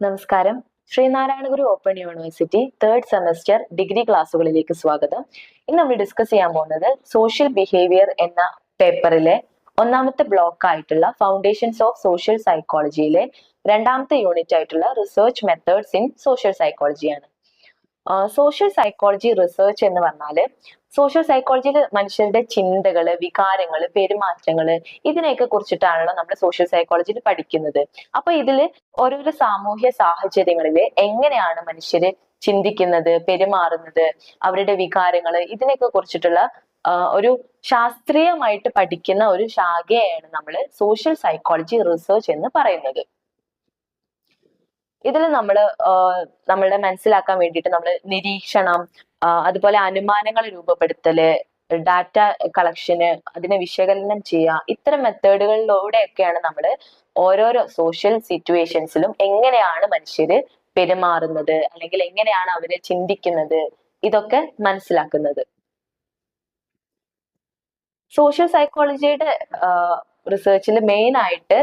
നമസ്കാരം. Sreenarayana Guru open university third semester degree ക്ലാസ്സുകളിലേക്ക് സ്വാഗതം. ഇന്ന് നമ്മൾ ഡിസ്കസ് ചെയ്യാൻ പോകുന്നത് സോഷ്യൽ ബിഹേവിയർ എന്ന പേപ്പറിലെ ഒന്നാമത്തെ ബ്ലോക്ക് ആയിട്ടുള്ള ഫൗണ്ടേഷൻസ് ഓഫ് സോഷ്യൽ സൈക്കോളജിയിലെ രണ്ടാമത്തെ യൂണിറ്റ് ആയിട്ടുള്ള റിസർച്ച് മെത്തേഡ്സ് ഇൻ സോഷ്യൽ സൈക്കോളജിയാണ് സോഷ്യൽ സൈക്കോളജി റിസർച്ച് എന്ന് പറഞ്ഞാൽ സോഷ്യൽ സൈക്കോളജിയിൽ മനുഷ്യരുടെ ചിന്തകൾ വികാരങ്ങൾ പെരുമാറ്റങ്ങൾ ഇതിനെയൊക്കെ കുറിച്ചിട്ടാണല്ലോ നമ്മൾ സോഷ്യൽ സൈക്കോളജിയിൽ പഠിക്കുന്നത്. അപ്പൊ ഇതിൽ ഓരോരോ സാമൂഹ്യ സാഹചര്യങ്ങളിൽ എങ്ങനെയാണ് മനുഷ്യര് ചിന്തിക്കുന്നത് പെരുമാറുന്നത് അവരുടെ വികാരങ്ങൾ ഇതിനെയൊക്കെ കുറിച്ചിട്ടുള്ള ഒരു ശാസ്ത്രീയമായിട്ട് പഠിക്കുന്ന ഒരു ശാഖയാണ് നമ്മൾ സോഷ്യൽ സൈക്കോളജി റിസർച്ച് എന്ന് പറയുന്നത്. ഇതിൽ നമ്മൾ നമ്മളുടെ മനസ്സിലാക്കാൻ വേണ്ടിയിട്ട് നമ്മൾ നിരീക്ഷണം അതുപോലെ അനുമാനങ്ങൾ രൂപപ്പെടുത്തൽ ഡാറ്റ കളക്ഷന് അതിനെ വിശകലനം ചെയ്യുക ഇത്തരം മെത്തേഡുകളിലൂടെയൊക്കെയാണ് നമ്മൾ ഓരോരോ സോഷ്യൽ സിറ്റുവേഷൻസിലും എങ്ങനെയാണ് മനുഷ്യര് പെരുമാറുന്നത് അല്ലെങ്കിൽ എങ്ങനെയാണ് അവരെ ചിന്തിക്കുന്നത് ഇതൊക്കെ മനസ്സിലാക്കുന്നത്. സോഷ്യൽ സൈക്കോളജിയുടെ റിസർച്ചിൽ മെയിൻ ആയിട്ട്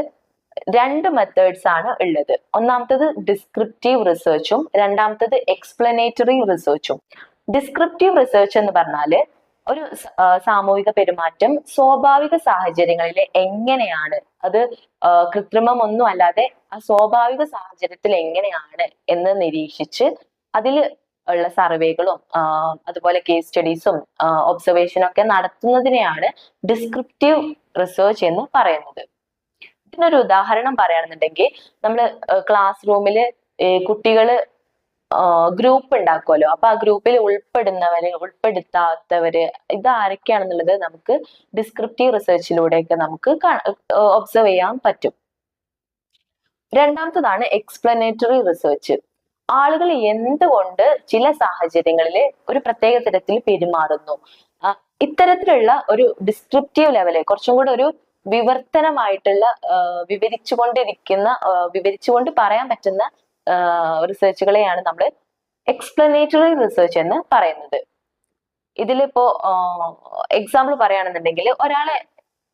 രണ്ട് മെത്തേഡ്സ് ആണ് ഉള്ളത്. ഒന്നാമത്തത് ഡിസ്ക്രിപ്റ്റീവ് റിസർച്ചും രണ്ടാമത്തത് എക്സ്പ്ലനേറ്ററി റിസർച്ചും ഡിസ്ക്രിപ്റ്റീവ് റിസർച്ച് എന്ന് പറഞ്ഞാൽ ഒരു സാമൂഹിക പെരുമാറ്റം സ്വാഭാവിക സാഹചര്യങ്ങളിൽ എങ്ങനെയാണ് അത് കൃത്രിമം ഒന്നും അല്ലാതെ ആ സ്വാഭാവിക സാഹചര്യത്തിൽ എങ്ങനെയാണ് എന്ന് നിരീക്ഷിച്ച് അതിൽ ഉള്ള സർവേകളും അതുപോലെ കേസ് സ്റ്റഡീസും ഒബ്സർവേഷനും ഒക്കെ നടത്തുന്നതിനെയാണ് ഡിസ്ക്രിപ്റ്റീവ് റിസർച്ച് എന്ന് പറയുന്നത്. ഇതിനൊരു ഉദാഹരണം പറയുകയാണെന്നുണ്ടെങ്കിൽ നമ്മൾ ക്ലാസ് റൂമിൽ കുട്ടികൾ ഗ്രൂപ്പ് ഉണ്ടാക്കുമല്ലോ അപ്പൊ ആ ഗ്രൂപ്പിൽ ഉൾപ്പെടുന്നവര് ഉൾപ്പെടുത്താത്തവര് ഇത് ആരൊക്കെയാണെന്നുള്ളത് നമുക്ക് ഡിസ്ക്രിപ്റ്റീവ് റിസർച്ചിലൂടെയൊക്കെ നമുക്ക് ഒബ്സർവ് ചെയ്യാൻ പറ്റും. രണ്ടാമത്തതാണ് എക്സ്പ്ലനേറ്ററി റിസർച്ച് ആളുകൾ എന്തുകൊണ്ട് ചില സാഹചര്യങ്ങളിൽ ഒരു പ്രത്യേക തരത്തിൽ പെരുമാറുന്നു? ഇത്തരത്തിലുള്ള ഒരു ഡിസ്ക്രിപ്റ്റീവ് ലെവൽ കുറച്ചും കൂടെ ഒരു വിവർത്തനമായിട്ടുള്ള വിവരിച്ചുകൊണ്ടിരിക്കുന്ന വിവരിച്ചുകൊണ്ട് പറയാൻ പറ്റുന്ന റിസർച്ചുകളെയാണ് നമ്മൾ എക്സ്പ്ലനേറ്ററി റിസർച്ച് എന്ന് പറയുന്നത്. ഇതിലിപ്പോ എക്സാമ്പിൾ പറയുകയാണെന്നുണ്ടെങ്കിൽ ഒരാളെ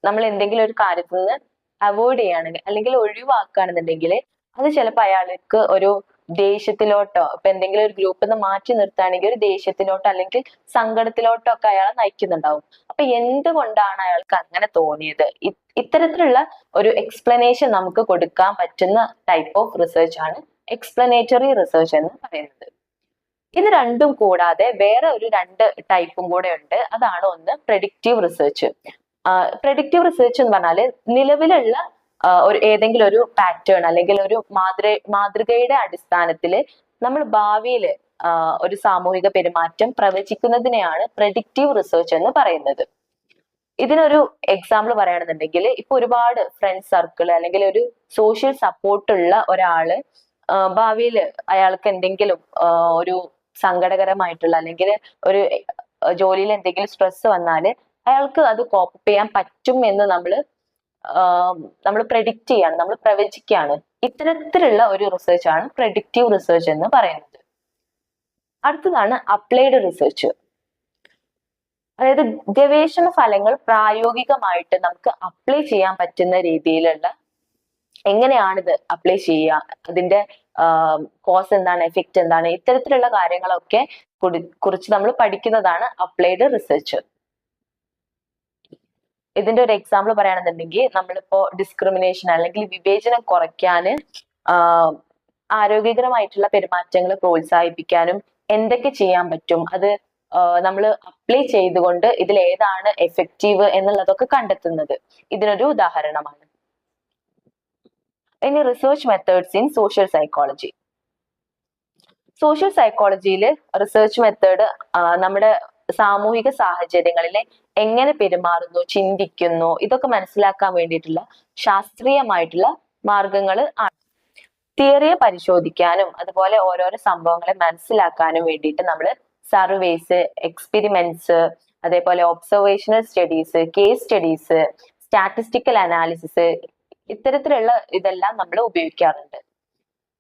നമ്മൾ എന്തെങ്കിലും ഒരു കാര്യത്തിൽ നിന്ന് അവോയ്ഡ് ചെയ്യുകയാണെങ്കിൽ അല്ലെങ്കിൽ ഒഴിവാക്കുകയാണെന്നുണ്ടെങ്കിൽ അത് ചിലപ്പോൾ അയാൾക്ക് ഒരു ദേഷ്യത്തിലോട്ടോ ഇപ്പൊ എന്തെങ്കിലും ഒരു ഗ്രൂപ്പിൽ നിന്ന് മാറ്റി നിർത്തുകയാണെങ്കിൽ ഒരു ദേഷ്യത്തിലോട്ടോ അല്ലെങ്കിൽ സങ്കടത്തിലോട്ടോ ഒക്കെ അയാളെ നയിക്കുന്നുണ്ടാവും. അപ്പൊ എന്തുകൊണ്ടാണ് അയാൾക്ക് അങ്ങനെ തോന്നിയത്? ഇത്തരത്തിലുള്ള ഒരു എക്സ്പ്ലനേഷൻ നമുക്ക് കൊടുക്കാൻ പറ്റുന്ന ടൈപ്പ് ഓഫ് റിസർച്ച് ആണ് എക്സ്പ്ലനേറ്ററി റിസർച്ച് എന്ന് പറയുന്നത്. ഇത് രണ്ടും കൂടാതെ വേറെ ഒരു രണ്ട് ടൈപ്പും കൂടെ ഉണ്ട്. അതാണ് ഒന്ന് പ്രെഡിക്റ്റീവ് റിസർച്ച് പ്രെഡിക്റ്റീവ് റിസർച്ച് എന്ന് പറഞ്ഞാൽ നിലവിലുള്ള ഒരു ഏതെങ്കിലും ഒരു പാറ്റേൺ അല്ലെങ്കിൽ ഒരു മാതൃ മാതൃകയുടെ അടിസ്ഥാനത്തിൽ നമ്മൾ ഭാവിയിൽ ഒരു സാമൂഹിക പെരുമാറ്റം പ്രവചിക്കുന്നതിനെയാണ് പ്രഡിക്റ്റീവ് റിസർച്ച് എന്ന് പറയുന്നത്. ഇതിനൊരു എക്സാമ്പിൾ പറയുകയാണെന്നുണ്ടെങ്കിൽ ഇപ്പൊ ഒരുപാട് ഫ്രണ്ട് സർക്കിൾ അല്ലെങ്കിൽ ഒരു സോഷ്യൽ സപ്പോർട്ട് ഉള്ള ഒരാൾ ഭാവിയിൽ അയാൾക്ക് എന്തെങ്കിലും ഒരു സങ്കടകരമായിട്ടുള്ള അല്ലെങ്കിൽ ഒരു ജോലിയിൽ എന്തെങ്കിലും സ്ട്രെസ് വന്നാൽ അയാൾക്ക് അത് കോപ്പ് ചെയ്യാൻ പറ്റും എന്ന് നമ്മൾ നമ്മൾ പ്രഡിക്റ്റ് ചെയ്യാണ് നമ്മൾ പ്രവചിക്കുകയാണ് ഇത്തരത്തിലുള്ള ഒരു റിസർച്ച് ആണ് പ്രഡിക്റ്റീവ് റിസർച്ച് എന്ന് പറയുന്നത്. അടുത്തതാണ് അപ്ലൈഡ് റിസർച്ച് അതായത് ഗവേഷണ ഫലങ്ങൾ പ്രായോഗികമായിട്ട് നമുക്ക് അപ്ലൈ ചെയ്യാൻ പറ്റുന്ന രീതിയിലുള്ള എങ്ങനെയാണിത് അപ്ലൈ ചെയ്യുക അതിന്റെ കോസ് എന്താണ് എഫക്റ്റ് എന്താണ് ഇത്തരത്തിലുള്ള കാര്യങ്ങളൊക്കെ കുറിച്ച് നമ്മൾ പഠിക്കുന്നതാണ് അപ്ലൈഡ് റിസർച്ച് ഇതിന്റെ ഒരു എക്സാമ്പിൾ പറയുകയാണെന്നുണ്ടെങ്കിൽ നമ്മളിപ്പോ ഡിസ്ക്രിമിനേഷൻ അല്ലെങ്കിൽ വിവേചനം കുറയ്ക്കാന് ആഹ് ആരോഗ്യകരമായിട്ടുള്ള പെരുമാറ്റങ്ങൾ പ്രോത്സാഹിപ്പിക്കാനും എന്തൊക്കെ ചെയ്യാൻ പറ്റും അത് നമ്മൾ അപ്ലൈ ചെയ്തുകൊണ്ട് ഇതിൽ ഏതാണ് എഫക്റ്റീവ് എന്നുള്ളതൊക്കെ കണ്ടെത്തുന്നത്. ഇതിനൊരു ഉദാഹരണമാണ്. ഇനി research methods in social psychology social സൈക്കോളജിയിൽ റിസർച്ച് മെത്തേഡ് നമ്മുടെ സാമൂഹിക സാഹചര്യങ്ങളിൽ എങ്ങനെ പെരുമാറുന്നു ചിന്തിക്കുന്നു ഇതൊക്കെ മനസ്സിലാക്കാൻ വേണ്ടിയിട്ടുള്ള ശാസ്ത്രീയമായിട്ടുള്ള മാർഗങ്ങൾ ആണ്. തിയറിയെ പരിശോധിക്കാനും അതുപോലെ ഓരോരോ സംഭവങ്ങളെ മനസ്സിലാക്കാനും വേണ്ടിയിട്ട് നമ്മൾ സർവേസ് എക്സ്പെരിമെന്റ്സ് അതേപോലെ observational studies case studies statistical analysis ഇത്തരത്തിലുള്ള ഇതെല്ലാം നമ്മൾ ഉപയോഗിക്കാറുണ്ട്.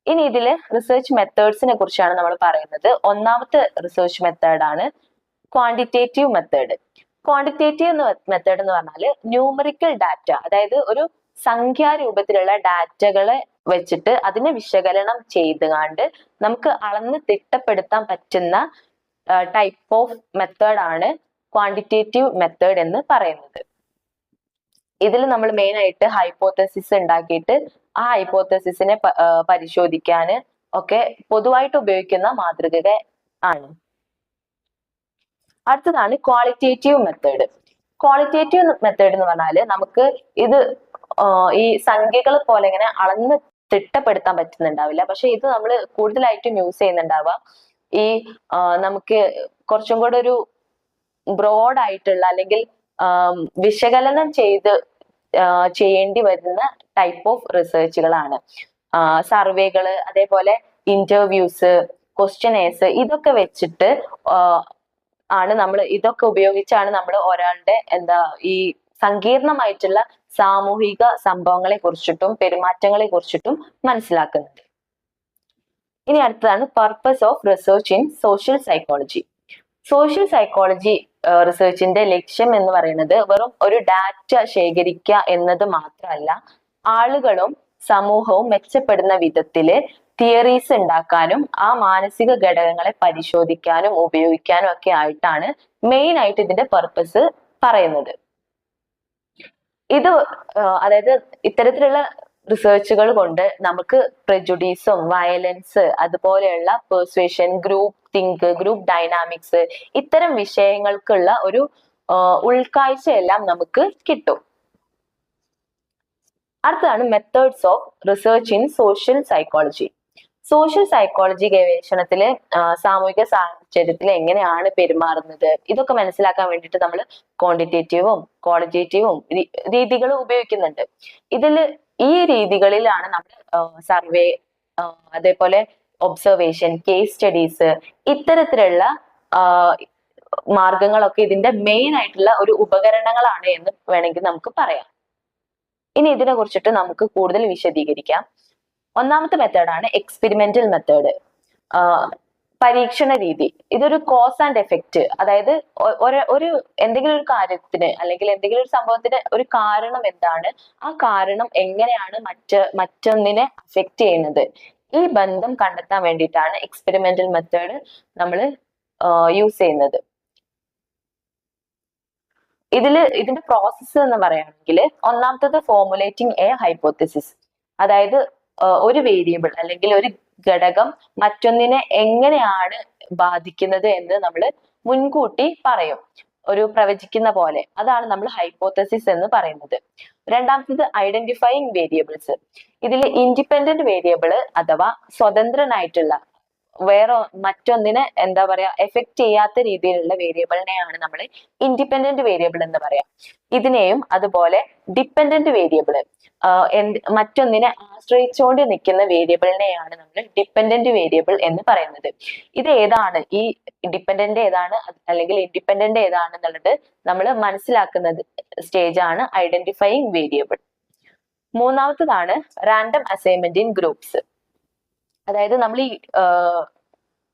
ഇനി ഇതിൽ റിസർച്ച് മെത്തേഡ്സിനെ കുറിച്ചാണ് നമ്മൾ പറയുന്നത്. ഒന്നാമത്തെ റിസർച്ച് മെത്തേഡാണ് ക്വാണ്ടിറ്റേറ്റീവ് മെത്തേഡ് ക്വാണ്ടിറ്റേറ്റീവ് മെത്തേഡ് എന്ന് പറഞ്ഞാൽ ന്യൂമറിക്കൽ ഡാറ്റ അതായത് ഒരു സംഖ്യാരൂപത്തിലുള്ള ഡാറ്റകളെ വെച്ചിട്ട് അതിനെ വിശകലനം ചെയ്തുകൊണ്ട് നമുക്ക് അളന്ന് തിട്ടപ്പെടുത്താൻ പറ്റുന്ന ടൈപ്പ് ഓഫ് മെത്തേഡ് ആണ് ക്വാണ്ടിറ്റേറ്റീവ് മെത്തേഡ് എന്ന് പറയുന്നത്. ഇതിൽ നമ്മൾ മെയിൻ ആയിട്ട് ഹൈപ്പോത്തസിസ് ഉണ്ടാക്കിയിട്ട് ആ ഹൈപ്പോത്തസിസിനെ പരിശോധിക്കാന് ഒക്കെ പൊതുവായിട്ട് ഉപയോഗിക്കുന്ന മാതൃക ആണ്. അടുത്തതാണ് ക്വാളിറ്റേറ്റീവ് മെത്തേഡ് ക്വാളിറ്റേറ്റീവ് മെത്തേഡ് എന്ന് പറഞ്ഞാൽ നമുക്ക് ഇത് ഈ സംഖ്യകൾ പോലെ ഇങ്ങനെ അളന്ന് തിട്ടപ്പെടുത്താൻ പറ്റുന്നുണ്ടാവില്ല. പക്ഷെ ഇത് നമ്മൾ കൂടുതലായിട്ടും യൂസ് ചെയ്യുന്നുണ്ടാവുക. ഈ നമുക്ക് കുറച്ചും കൂടെ ഒരു ബ്രോഡ് ആയിട്ടുള്ള അല്ലെങ്കിൽ വിശകലനം ചെയ്ത് ചെയ്യേണ്ടി വരുന്ന ടൈപ്പ് ഓഫ് റിസർച്ചുകളാണ് സർവേകൾ അതേപോലെ ഇന്റർവ്യൂസ് ക്വസ്റ്റ്യനേഴ്സ് ഇതൊക്കെ വെച്ചിട്ട് ആണ് നമ്മൾ ഇതൊക്കെ ഉപയോഗിച്ചാണ് നമ്മൾ ഒരാളുടെ എന്താ ഈ സങ്കീർണമായിട്ടുള്ള സാമൂഹിക സംഭവങ്ങളെ കുറിച്ചിട്ടും പെരുമാറ്റങ്ങളെ കുറിച്ചിട്ടും മനസ്സിലാക്കുന്നത്. ഇനി അടുത്തതാണ് purpose of research in social psychology social psychology റിസർച്ചിന്റെ ലക്ഷ്യം എന്ന് പറയുന്നത് വെറും ഒരു ഡാറ്റ ശേഖരിക്കുക എന്നത് മാത്രമല്ല ആളുകളും സമൂഹവും മെച്ചപ്പെടുന്ന വിധത്തിൽ തിയറീസ് ഉണ്ടാക്കാനും ആ മാനസിക ഘടകങ്ങളെ പരിശോധിക്കാനും ഉപയോഗിക്കാനും ഒക്കെ ആയിട്ടാണ് മെയിൻ ആയിട്ട് ഇതിന്റെ പർപ്പസ് പറയുന്നത്. ഇത് അതായത് ഇത്തരത്തിലുള്ള റിസർച്ചുകൾ കൊണ്ട് നമുക്ക് പ്രജുഡീസും വയലൻസ് അതുപോലെയുള്ള persuasion group think group dynamics ഇത്തരം വിഷയങ്ങൾക്കുള്ള ഒരു ഉൾക്കാഴ്ചയെല്ലാം നമുക്ക് കിട്ടും. അടുത്തതാണ് methods of research in social psychology social psychology ഗവേഷണത്തിൽ സാമൂഹിക സാഹചര്യത്തിൽ എങ്ങനെയാണ് പെരുമാറുന്നത്? ഇതൊക്കെ മനസ്സിലാക്കാൻ വേണ്ടിയിട്ട് നമ്മൾ ക്വാണ്ടിറ്റേറ്റീവും ക്വാളിറ്റേറ്റീവും രീതികൾ ഉപയോഗിക്കുന്നുണ്ട്. ഇതിൽ ഈ രീതികളിലാണ് നമ്മൾ സർവേ അതേപോലെ ഒബ്സർവേഷൻ കേസ് സ്റ്റഡീസ് ഇത്തരത്തിലുള്ള മാർഗങ്ങളൊക്കെ ഇതിന്റെ മെയിൻ ആയിട്ടുള്ള ഒരു ഉപകരണങ്ങളാണ് എന്ന് വേണമെങ്കിൽ നമുക്ക് പറയാം. ഇനി ഇതിനെ കുറിച്ചിട്ട് നമുക്ക് കൂടുതൽ വിശദീകരിക്കാം. ഒന്നാമത്തെ മെത്തേഡാണ് എക്സ്പെരിമെന്റൽ മെത്തേഡ് പരീക്ഷണ രീതി. ഇതൊരു കോസ് ആൻഡ് എഫക്റ്റ് അതായത് ഒരു എന്തെങ്കിലും ഒരു കാര്യത്തിന് അല്ലെങ്കിൽ എന്തെങ്കിലും ഒരു സംഭവത്തിന് ഒരു കാരണം എന്താണ് ആ കാരണം എങ്ങനെയാണ് മറ്റ് മറ്റൊന്നിനെ അഫക്റ്റ് ചെയ്യുന്നത്. ഈ ബന്ധം കണ്ടെത്താൻ വേണ്ടിയിട്ടാണ് എക്സ്പെരിമെന്റൽ മെത്തേഡ് നമ്മൾ യൂസ് ചെയ്യുന്നത്. ഇതിൽ ഇതിന്റെ പ്രോസസ്സ് എന്ന് പറയുകയാണെങ്കിൽ ഒന്നാമത്തത് ഫോർമുലേറ്റിംഗ് എ ഹൈപ്പോത്തിസിസ് അതായത് ഒരു വേരിയബിൾ അല്ലെങ്കിൽ ഒരു ഘടകം മറ്റൊന്നിനെ എങ്ങനെയാണ് ബാധിക്കുന്നത് എന്ന് നമ്മൾ മുൻകൂട്ടി പറയും. ഒരു പ്രവചിക്കുന്ന പോലെ. അതാണ് നമ്മൾ ഹൈപ്പോത്തസിസ് എന്ന് പറയുന്നത്. രണ്ടാമത്തത് ഐഡന്റിഫൈയിങ് വേരിയബിൾസ് ഇതിൽ ഇൻഡിപെൻഡന്റ് വേരിയബിൾ അഥവാ സ്വതന്ത്രനായിട്ടുള്ള വേറെ മറ്റൊന്നിനെ എന്താ പറയാ എഫക്ട് ചെയ്യാത്ത രീതിയിലുള്ള വേരിയബിളിനെയാണ് നമ്മൾ ഇൻഡിപെൻഡന്റ് വേരിയബിൾ എന്ന് പറയാം. ഇതിനെയും അതുപോലെ ഡിപ്പെൻഡന്റ് വേരിയബിൾ മറ്റൊന്നിനെ ആശ്രയിച്ചുകൊണ്ട് നിൽക്കുന്ന വേരിയബിളിനെയാണ് നമ്മൾ ഡിപ്പെൻഡന്റ് വേരിയബിൾ എന്ന് പറയുന്നത്. ഇത് ഏതാണ്? ഈ ഡിപ്പെൻഡന്റ് ഏതാണ്? അല്ലെങ്കിൽ ഇൻഡിപെൻഡന്റ് ഏതാണ് എന്നുള്ളത് നമ്മൾ മനസ്സിലാക്കുന്നത് സ്റ്റേജ് ആണ് ഐഡന്റിഫൈയിങ് വേരിയബിൾ മൂന്നാമത്തതാണ് റാൻഡം അസൈൻമെന്റ് ഇൻ ഗ്രൂപ്പ്സ് അതായത് നമ്മൾ ഈ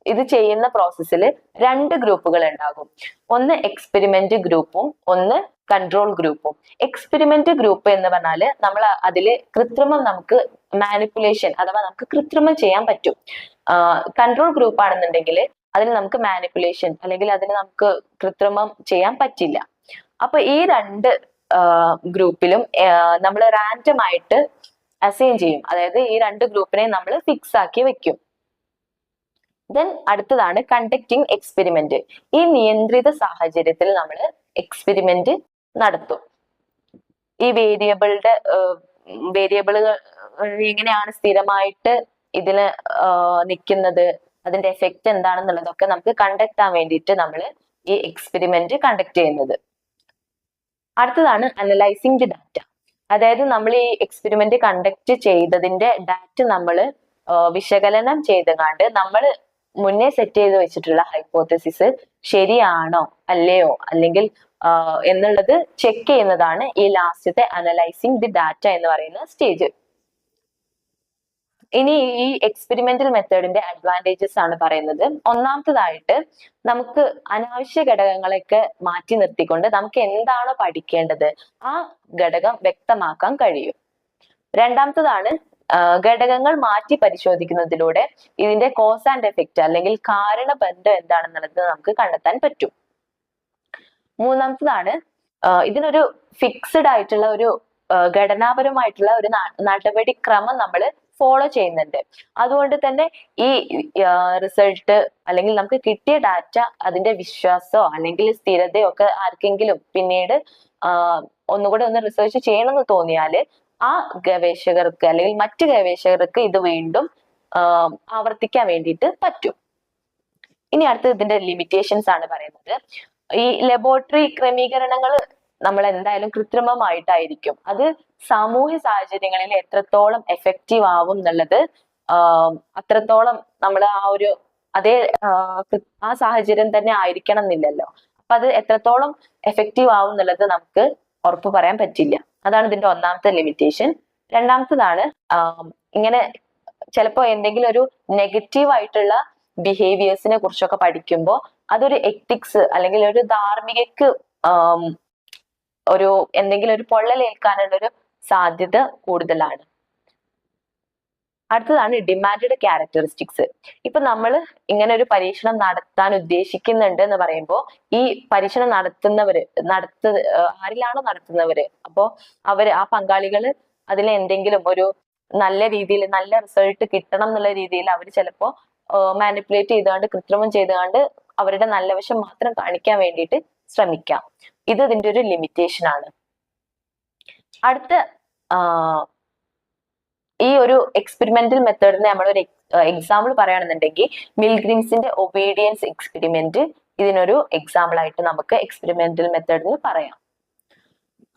ഇത് ചെയ്യുന്ന പ്രോസസ്സിൽ രണ്ട് ഗ്രൂപ്പുകൾ ഉണ്ടാകും. ഒന്ന് എക്സ്പെരിമെന്റ് ഗ്രൂപ്പും ഒന്ന് കൺട്രോൾ ഗ്രൂപ്പും. എക്സ്പെരിമെന്റ് ഗ്രൂപ്പ് എന്ന് പറഞ്ഞാൽ നമ്മൾ അതിൽ കൃത്രിമം നമുക്ക് മാനിപ്പുലേഷൻ അഥവാ നമുക്ക് കൃത്രിമം ചെയ്യാൻ പറ്റും. കൺട്രോൾ ഗ്രൂപ്പ് ആണെന്നുണ്ടെങ്കിൽ അതിൽ നമുക്ക് മാനിപ്പുലേഷൻ അല്ലെങ്കിൽ അതിന് നമുക്ക് കൃത്രിമം ചെയ്യാൻ പറ്റില്ല. അപ്പൊ ഈ രണ്ട് ഗ്രൂപ്പിലും നമ്മൾ റാൻഡം ആയിട്ട് അസൈൻ ചെയ്യും. അതായത് ഈ രണ്ട് ഗ്രൂപ്പിനെ നമ്മൾ ഫിക്സ് ആക്കി വെക്കും. ദെൻ അടുത്തതാണ് കണ്ടക്ടിങ് എക്സ്പെരിമെന്റ് ഈ നിയന്ത്രിത സാഹചര്യത്തിൽ നമ്മൾ എക്സ്പെരിമെന്റ് നടത്തും. ഈ വേരിയബിളുടെ വേരിയബിളുകൾ എങ്ങനെയാണ് സ്ഥിരമായിട്ട് ഇതിന് നിൽക്കുന്നത് അതിന്റെ എഫക്റ്റ് എന്താണെന്നുള്ളതൊക്കെ നമുക്ക് കണ്ടക്ട് ആവാൻ വേണ്ടിയിട്ട് നമ്മൾ ഈ എക്സ്പെരിമെന്റ് കണ്ടക്ട് ചെയ്യുന്നത്. അടുത്തതാണ് അനലൈസിങ് ദി ഡാറ്റ അതായത് നമ്മൾ ഈ എക്സ്പെരിമെന്റ് കണ്ടക്ട് ചെയ്തതിന്റെ ഡാറ്റ നമ്മൾ വിശകലനം ചെയ്തുകൊണ്ട് നമ്മൾ മുന്നേ സെറ്റ് ചെയ്ത് വെച്ചിട്ടുള്ള ഹൈപ്പോത്തസിസ് ശരിയാണോ അല്ലയോ അല്ലെങ്കിൽ എന്നുള്ളത് ചെക്ക് ചെയ്യുന്നതാണ് ഈ ലാസ്റ്റത്തെ അനലൈസിങ് ദി ഡാറ്റ എന്ന് പറയുന്ന സ്റ്റേജ് ഇനി ഈ എക്സ്പെരിമെന്റൽ മെത്തേഡിന്റെ അഡ്വാന്റേജസ് ആണ് പറയുന്നത്. ഒന്നാമത്തതായിട്ട് നമുക്ക് അനാവശ്യ ഘടകങ്ങളൊക്കെ മാറ്റി നിർത്തിക്കൊണ്ട് നമുക്ക് എന്താണോ പഠിക്കേണ്ടത് ആ ഘടകം വ്യക്തമാക്കാൻ കഴിയും. രണ്ടാമത്തതാണ് ഘടകങ്ങൾ മാറ്റി പരിശോധിക്കുന്നതിലൂടെ ഇതിന്റെ കോസ് ആൻഡ് എഫക്റ്റ് അല്ലെങ്കിൽ കാരണബന്ധം എന്താണെന്നുള്ളത് നമുക്ക് കണ്ടെത്താൻ പറ്റും. മൂന്നാമത്തതാണ് ഇതിനൊരു ഫിക്സഡ് ആയിട്ടുള്ള ഒരു ഘടനാപരമായിട്ടുള്ള ഒരു നടപടിക്രമം നമ്മൾ ഫോളോ ചെയ്യുന്നുണ്ട്. അതുകൊണ്ട് തന്നെ ഈ റിസൾട്ട് അല്ലെങ്കിൽ നമുക്ക് കിട്ടിയ ഡാറ്റ അതിന്റെ വിശ്വാസമോ അല്ലെങ്കിൽ സ്ഥിരതയോ ഒക്കെ ആർക്കെങ്കിലും പിന്നീട് ഒന്നുകൂടെ ഒന്ന് റിസർച്ച് ചെയ്യണമെന്ന് തോന്നിയാൽ ആ ഗവേഷകർക്ക് അല്ലെങ്കിൽ മറ്റു ഗവേഷകർക്ക് ഇത് വീണ്ടും ആവർത്തിക്കാൻ വേണ്ടിയിട്ട് പറ്റും. ഇനി അടുത്ത് ഇതിന്റെ ലിമിറ്റേഷൻസ് ആണ് പറയുന്നത്. ഈ ലബോറട്ടറി ക്രമീകരണങ്ങൾ നമ്മൾ എന്തായാലും കൃത്രിമമായിട്ടായിരിക്കും. അത് സാമൂഹ്യ സാഹചര്യങ്ങളിൽ എത്രത്തോളം എഫക്റ്റീവ് ആവും എന്നുള്ളത് അത്രത്തോളം നമ്മൾ ആ ഒരു അതേ ആ, സാഹചര്യം തന്നെ ആയിരിക്കണം എന്നില്ലല്ലോ അപ്പൊ അത് എത്രത്തോളം എഫക്റ്റീവ് ആവും എന്നുള്ളത് നമുക്ക് ഉറപ്പ് പറയാൻ പറ്റില്ല. അതാണ് ഇതിന്റെ ഒന്നാമത്തെ ലിമിറ്റേഷൻ രണ്ടാമത്തതാണ് ഇങ്ങനെ ചിലപ്പോ എന്തെങ്കിലും ഒരു നെഗറ്റീവ് ആയിട്ടുള്ള ബിഹേവിയേഴ്സിനെ കുറിച്ചൊക്കെ പഠിക്കുമ്പോൾ അതൊരു എത്തിക്സ് അല്ലെങ്കിൽ ഒരു ധാർമ്മികക്ക് ഒരു എന്തെങ്കിലും ഒരു പൊള്ളലേൽക്കാനുള്ള ഒരു സാധ്യത കൂടുതലാണ്. അടുത്തതാണ് ഡിമാൻഡ് ക്യാരക്ടറിസ്റ്റിക്സ് ഇപ്പൊ നമ്മൾ ഇങ്ങനെ ഒരു പരീക്ഷണം നടത്താൻ ഉദ്ദേശിക്കുന്നുണ്ട് എന്ന് പറയുമ്പോൾ ഈ പരീക്ഷണം നടത്തുന്നവര് നടത്ത ആരിലാണോ നടത്തുന്നവര്? അപ്പോ അവർ ആ പങ്കാളികൾ അതിൽ എന്തെങ്കിലും ഒരു നല്ല രീതിയിൽ നല്ല റിസൾട്ട് കിട്ടണം എന്നുള്ള രീതിയിൽ അവർ ചിലപ്പോ മാനിപ്പുലേറ്റ് ചെയ്തുകൊണ്ട് കൃത്രിമം ചെയ്തുകൊണ്ട് അവരുടെ നല്ല വശം മാത്രം കാണിക്കാൻ വേണ്ടിയിട്ട് ശ്രമിക്കാം. ഇത് ഇതിന്റെ ഒരു ലിമിറ്റേഷൻ ആണ്. അടുത്ത ഈ ഒരു എക്സ്പെരിമെന്റൽ മെത്തേഡിന് നമ്മൾ ഒരു എക്സാമ്പിൾ പറയുകയാണെന്നുണ്ടെങ്കിൽ മിൽഗ്രിംസിന്റെ ഒബീഡിയൻസ് എക്സ്പെരിമെന്റ് ഇതിനൊരു എക്സാമ്പിൾ ആയിട്ട് നമുക്ക് എക്സ്പെരിമെന്റൽ മെത്തേഡിന് പറയാം.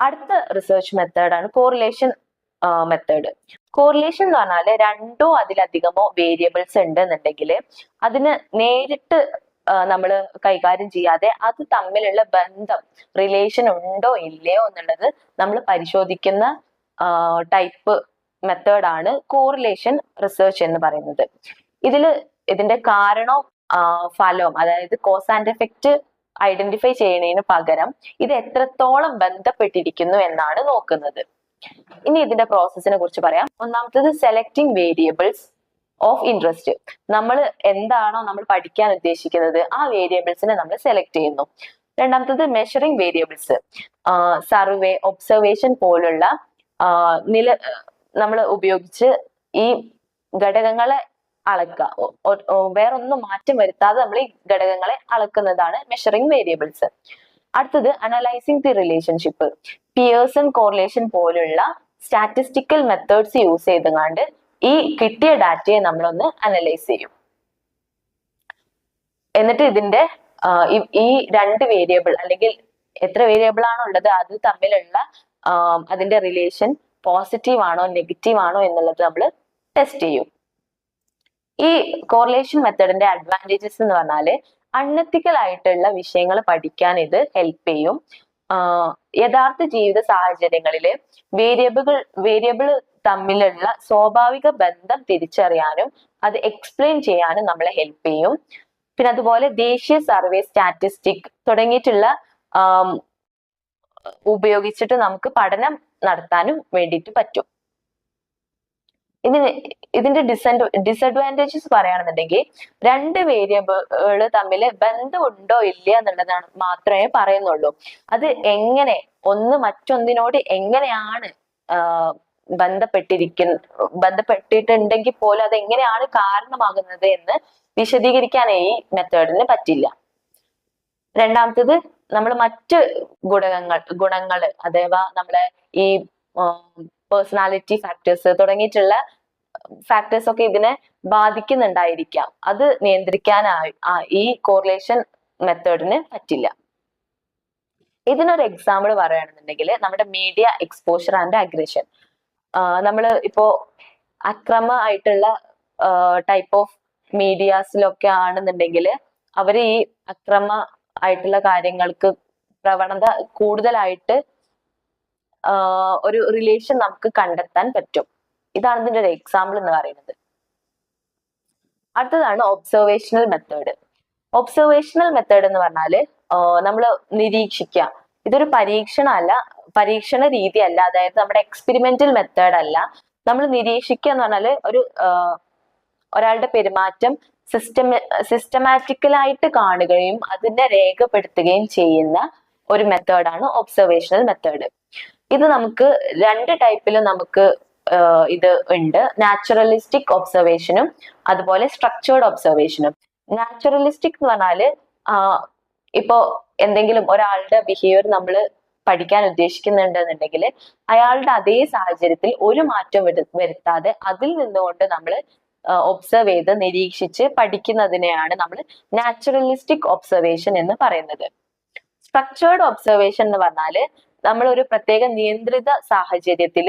അടുത്ത റിസർച്ച് മെത്തേഡാണ് കോറിലേഷൻ മെത്തേഡ് കോറിലേഷൻ എന്ന് പറഞ്ഞാൽ രണ്ടോ അതിലധികമോ വേരിയബിൾസ് ഉണ്ട് എന്നുണ്ടെങ്കിൽ അതിന് നേരിട്ട് നമ്മൾ കൈകാര്യം ചെയ്യാതെ അത് തമ്മിലുള്ള ബന്ധം റിലേഷൻ ഉണ്ടോ ഇല്ലയോ എന്നുള്ളത് നമ്മൾ പരിശോധിക്കുന്ന ടൈപ്പ് മെത്തേഡാണ് കോറിലേഷൻ റിസർച്ച് എന്ന് പറയുന്നത്. ഇതിൽ ഇതിന്റെ കാരണവും ഫലവും അതായത് കോസ് ആൻഡ് എഫക്റ്റ് ഐഡന്റിഫൈ ചെയ്യുന്നതിന് പകരം ഇത് എത്രത്തോളം ബന്ധപ്പെട്ടിരിക്കുന്നു എന്നാണ് നോക്കുന്നത്. ഇനി ഇതിന്റെ പ്രോസസ്സിനെ കുറിച്ച് പറയാം. ഒന്നാമത്തത് സെലക്ടിങ് വേരിയബിൾസ് ഓഫ് ഇൻട്രസ്റ്റ് നമ്മൾ എന്താണോ നമ്മൾ പഠിക്കാൻ ഉദ്ദേശിക്കുന്നത് ആ വേരിയബിൾസിനെ നമ്മൾ സെലക്ട് ചെയ്യുന്നു. രണ്ടാമത്തത് മെഷറിംഗ് വേരിയബിൾസ് സർവേ ഒബ്സർവേഷൻ പോലുള്ള നില നമ്മൾ ഉപയോഗിച്ച് ഈ ഘടകങ്ങളെ അളക്കുക. വേറൊന്നും മാറ്റം വരുത്താതെ നമ്മൾ ഈ ഘടകങ്ങളെ അളക്കുന്നതാണ് മെഷറിംഗ് വേരിയബിൾസ് അടുത്തത് analysing the relationship Pearson correlation പോലുള്ള സ്റ്റാറ്റിസ്റ്റിക്കൽ മെത്തേഡ്സ് യൂസ് ചെയ്തുകൊണ്ട് ഈ കിട്ടിയ ഡാറ്റയെ നമ്മളൊന്ന് അനലൈസ് ചെയ്യും. എന്നിട്ട് ഇതിന്റെ ഈ- രണ്ട് വേരിയബിൾ അല്ലെങ്കിൽ എത്ര വേരിയബിൾ ആണോ ഉള്ളത് അത് തമ്മിലുള്ള അതിന്റെ റിലേഷൻ പോസിറ്റീവ് ആണോ നെഗറ്റീവ് ആണോ എന്നുള്ളത് നമ്മൾ ടെസ്റ്റ് ചെയ്യും. ഈ കോറിലേഷൻ മെത്തേഡിന്റെ അഡ്വാന്റേജസ് എന്ന് പറഞ്ഞാൽ അൺഎത്തിക്കൽ ആയിട്ടുള്ള വിഷയങ്ങൾ പഠിക്കാൻ ഇത് ഹെൽപ്പ് ചെയ്യും. യഥാർത്ഥ ജീവിത സാഹചര്യങ്ങളിൽ വേരിയബിൾ വേരിയബിൾ തമ്മിലുള്ള സ്വാഭാവിക ബന്ധം തിരിച്ചറിയാനും അത് എക്സ്പ്ലെയിൻ ചെയ്യാനും നമ്മളെ ഹെൽപ്പ് ചെയ്യും. പിന്നെ അതുപോലെ ദേശീയ സർവേ സ്റ്റാറ്റിസ്റ്റിക് തുടങ്ങിയിട്ടുള്ള ഉപയോഗിച്ചിട്ട് നമുക്ക് പഠനം നടത്താനും വേണ്ടിയിട്ട് പറ്റും. ഇതിന് ഇതിന്റെ ഡിസഡ് ഡിസഡ്വാന്റേജസ് പറയുകയാണെന്നുണ്ടെങ്കിൽ രണ്ട് വേരിയബിളുകൾ തമ്മിൽ ബന്ധമുണ്ടോ ഇല്ല എന്നുള്ളതാണ് മാത്രമേ പറയുന്നുള്ളൂ. അത് എങ്ങനെ ഒന്ന് മറ്റൊന്നിനോട് എങ്ങനെയാണ് ബന്ധപ്പെട്ടിരിക്കുന്ന ബന്ധപ്പെട്ടിട്ടുണ്ടെങ്കിൽ പോലും അത് എങ്ങനെയാണ് കാരണമാകുന്നത് എന്ന് വിശദീകരിക്കാൻ ഈ മെത്തേഡിന് പറ്റില്ല. രണ്ടാമത്തത് നമ്മൾ മറ്റ് ഗുണകങ്ങൾ ഗുണങ്ങൾ അഥവാ നമ്മളെ ഈ പേഴ്സണാലിറ്റി ഫാക്ടേഴ്സ് തുടങ്ങിയിട്ടുള്ള ഫാക്ടേഴ്സ് ഒക്കെ ഇതിനെ ബാധിക്കുന്നുണ്ടായിരിക്കാം. അത് നിയന്ത്രിക്കാനായി ഈ കോറിലേഷൻ മെത്തേഡിന് പറ്റില്ല. ഇതിനൊരു എക്സാമ്പിൾ പറയുകയാണെന്നുണ്ടെങ്കിൽ നമ്മുടെ മീഡിയ എക്സ്പോഷർ ആൻഡ് അഗ്രഷൻ നമ്മൾ ഇപ്പോ അക്രമമായിട്ടുള്ള ടൈപ്പ് ഓഫ് മീഡിയാസിലൊക്കെ ആണെന്നുണ്ടെങ്കിൽ അവർ ഈ അക്രമ ആയിട്ടുള്ള കാര്യങ്ങൾക്ക് പ്രവണത കൂടുതലായിട്ട് ഒരു റിലേഷൻ നമുക്ക് കണ്ടെത്താൻ പറ്റും. ഇതാണ് ഇതിന്റെ ഒരു എക്സാമ്പിൾ എന്ന് പറയുന്നത്. അടുത്തതാണ് ഒബ്സർവേഷണൽ മെത്തേഡ് ഒബ്സർവേഷണൽ മെത്തേഡ് എന്ന് പറഞ്ഞാൽ നമ്മൾ നിരീക്ഷിക്കുക ഇതൊരു പരീക്ഷണമല്ല പരീക്ഷണ രീതി അല്ല അതായത് നമ്മുടെ എക്സ്പെരിമെന്റൽ മെത്തേഡ് അല്ല. നമ്മൾ നിരീക്ഷിക്കുക എന്ന് പറഞ്ഞാൽ ഒരു ഒരാളുടെ പെരുമാറ്റം സിസ്റ്റമ സിസ്റ്റമാറ്റിക്കലായിട്ട് കാണുകയും അതിനെ രേഖപ്പെടുത്തുകയും ചെയ്യുന്ന ഒരു മെത്തേഡാണ് ഒബ്സർവേഷണൽ മെത്തേഡ് ഇത് നമുക്ക് രണ്ട് ടൈപ്പിൽ നമുക്ക് ഇത് ഉണ്ട്. നാച്ചുറലിസ്റ്റിക് ഒബ്സർവേഷനും അതുപോലെ സ്ട്രക്ചേർഡ് ഒബ്സർവേഷനും നാച്ചുറലിസ്റ്റിക് എന്ന് പറഞ്ഞാൽ ഇപ്പോ എന്തെങ്കിലും ഒരാളുടെ ബിഹേവിയർ നമ്മൾ പഠിക്കാൻ ഉദ്ദേശിക്കുന്നുണ്ടെന്നുണ്ടെങ്കിൽ അയാളുടെ അതേ സാഹചര്യത്തിൽ ഒരു മാറ്റം വരു- വരുത്താതെ അതിൽ നിന്നുകൊണ്ട് നമ്മൾ ഒബ്സർവ് ചെയ്ത് നിരീക്ഷിച്ച് പഠിക്കുന്നതിനെയാണ് നമ്മൾ നാച്ചുറലിസ്റ്റിക് ഒബ്സർവേഷൻ എന്ന് പറയുന്നത്. സ്ട്രക്ചേർഡ് ഒബ്സർവേഷൻ എന്ന് പറഞ്ഞാൽ നമ്മൾ ഒരു പ്രത്യേക നിയന്ത്രിത സാഹചര്യത്തിൽ